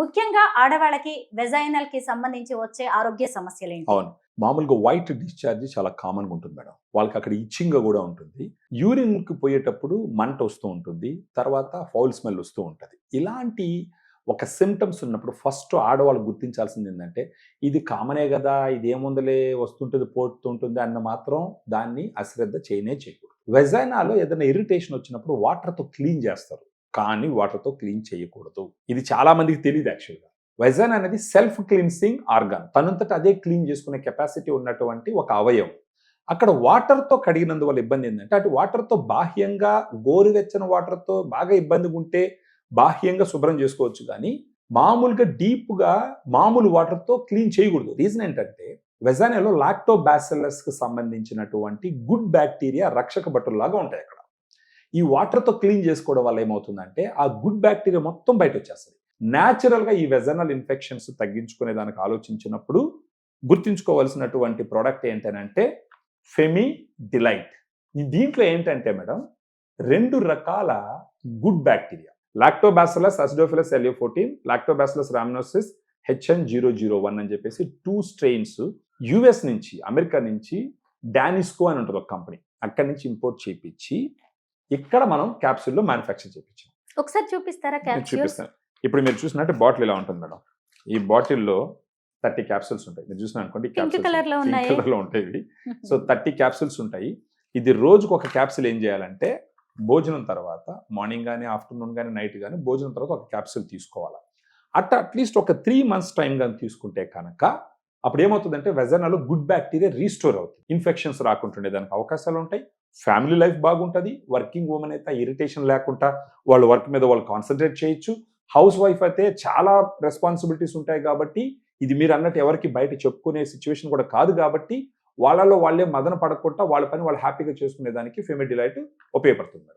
ముఖ్యంగా ఆడవాళ్ళకి వెజైనల్కి సంబంధించి వచ్చే ఆరోగ్య సమస్యలు ఏంటి? అవును. మామూలుగా వైట్ డిశ్చార్జ్ చాలా కామన్గా ఉంటుంది మేడం. వాళ్ళకి అక్కడ ఇచ్చింగ్ కూడా ఉంటుంది. యూరిన్కి పోయేటప్పుడు మంట వస్తూ ఉంటుంది. తర్వాత ఫౌల్ స్మెల్ వస్తూ ఉంటుంది. ఇలాంటి ఒక సిమ్టమ్స్ ఉన్నప్పుడు ఫస్ట్ ఆడవాళ్ళు గుర్తించాల్సింది ఏంటంటే ఇది కామనే కదా ఇది ఏముందలే వస్తుంటుంది పోతుంటుంది అన్న మాత్రం దాన్ని అశ్రద్ధ చేయనే చేయకూడదు. వెజైనాలో ఏదైనా ఇరిటేషన్ వచ్చినప్పుడు వాటర్తో క్లీన్ చేస్తారు. కానీ వాటర్తో క్లీన్ చేయకూడదు. ఇది చాలా మందికి తెలియదు యాక్చువల్గా. వెజన్ అనేది సెల్ఫ్ క్లీన్సింగ్ ఆర్గాన్. తనంతట అదే క్లీన్ చేసుకునే కెపాసిటీ ఉన్నటువంటి ఒక అవయవం. అక్కడ వాటర్తో కడిగినందువల్ల ఇబ్బంది ఏంటంటే అటు వాటర్తో బాహ్యంగా గోరువెచ్చని వాటర్తో బాగా ఇబ్బందిగా ఉంటే బాహ్యంగా శుభ్రం చేసుకోవచ్చు కానీ మామూలుగా డీప్గా మామూలు వాటర్తో క్లీన్ చేయకూడదు. రీజన్ ఏంటంటే వెజానేలో లాక్టోబాసిల్లస్కి సంబంధించినటువంటి గుడ్ బ్యాక్టీరియా రక్షక భటుల్లాగా ఉంటాయి అక్కడ. ఈ వాటర్తో క్లీన్ చేసుకోవడం వల్ల ఏమవుతుందంటే ఆ గుడ్ బ్యాక్టీరియా మొత్తం బయట వచ్చేస్తుంది న్యాచురల్గా ఈ వెజనల్ ఇన్ఫెక్షన్స్ తగ్గించుకునే దానికి ఆలోచించినప్పుడు గుర్తుంచుకోవాల్సినటువంటి ప్రోడక్ట్ ఏంటంటే ఫెమి డిలైట్ ఈ దీంట్లో ఏంటంటే మేడం రెండు రకాల good bacteria Lactobacillus acidophilus L A fourteen Lactobacillus rhamnosus HN zero zero one అని చెప్పేసి టూ స్ట్రెయిన్స్ యుఎస్ నుంచి అమెరికా నుంచి డానిస్కో అని ఉంటుంది ఒక కంపెనీ అక్కడి నుంచి ఇంపోర్ట్ చేయించి ఇక్కడ మనం క్యాప్సూల్లో మ్యానుఫ్యాక్చర్ చేయించాం ఒకసారి చూపిస్తారా చూపిస్తాను. ఇప్పుడు మీరు చూసినట్టు బాటిల్ ఇలా ఉంటుంది మేడం. ఈ బాటిల్లో థర్టీ క్యాప్సూల్స్ ఉంటాయి. మీరు చూసిన అనుకోండి. కలర్లో ఉంటాయి ఇవి. సో థర్టీ క్యాప్సూల్స్ ఉంటాయి. ఇది రోజుకు ఒక క్యాప్సూల్ ఏం చేయాలంటే భోజనం తర్వాత మార్నింగ్ కానీ ఆఫ్టర్నూన్ కానీ నైట్ కానీ భోజనం తర్వాత ఒక క్యాప్సూల్ తీసుకోవాలి. అట్లా అట్లీస్ట్ ఒక త్రీ మంత్స్ టైం కానీ తీసుకుంటే కనుక అప్పుడు ఏమవుతుందంటే వెజనాలో గుడ్ బ్యాక్టీరియా రీస్టోర్ అవుతుంది. ఇన్ఫెక్షన్స్ రాకుంటుండే దానికి అవకాశాలు ఉంటాయి ఫ్యామిలీ లైఫ్ బాగుంటుంది. వర్కింగ్ ఉమెన్ అయితే ఇరిటేషన్ లేకుండా వాళ్ళ వర్క్ మీద వాళ్ళు కాన్సన్ట్రేట్ చేయొచ్చు. హౌస్ వైఫ్ అయితే చాలా రెస్పాన్సిబిలిటీస్ ఉంటాయి కాబట్టి ఇది మీరు అన్నట్టు ఎవరికి బయట చెప్పుకునే సిచ్యువేషన్ కూడా కాదు కాబట్టి వాళ్ళలో వాళ్ళే మదన పడకుండా వాళ్ళ పని వాళ్ళు హ్యాపీగా చేసుకునే దానికి ఫెమిడిలైట్ ఉపయోగపడుతుంది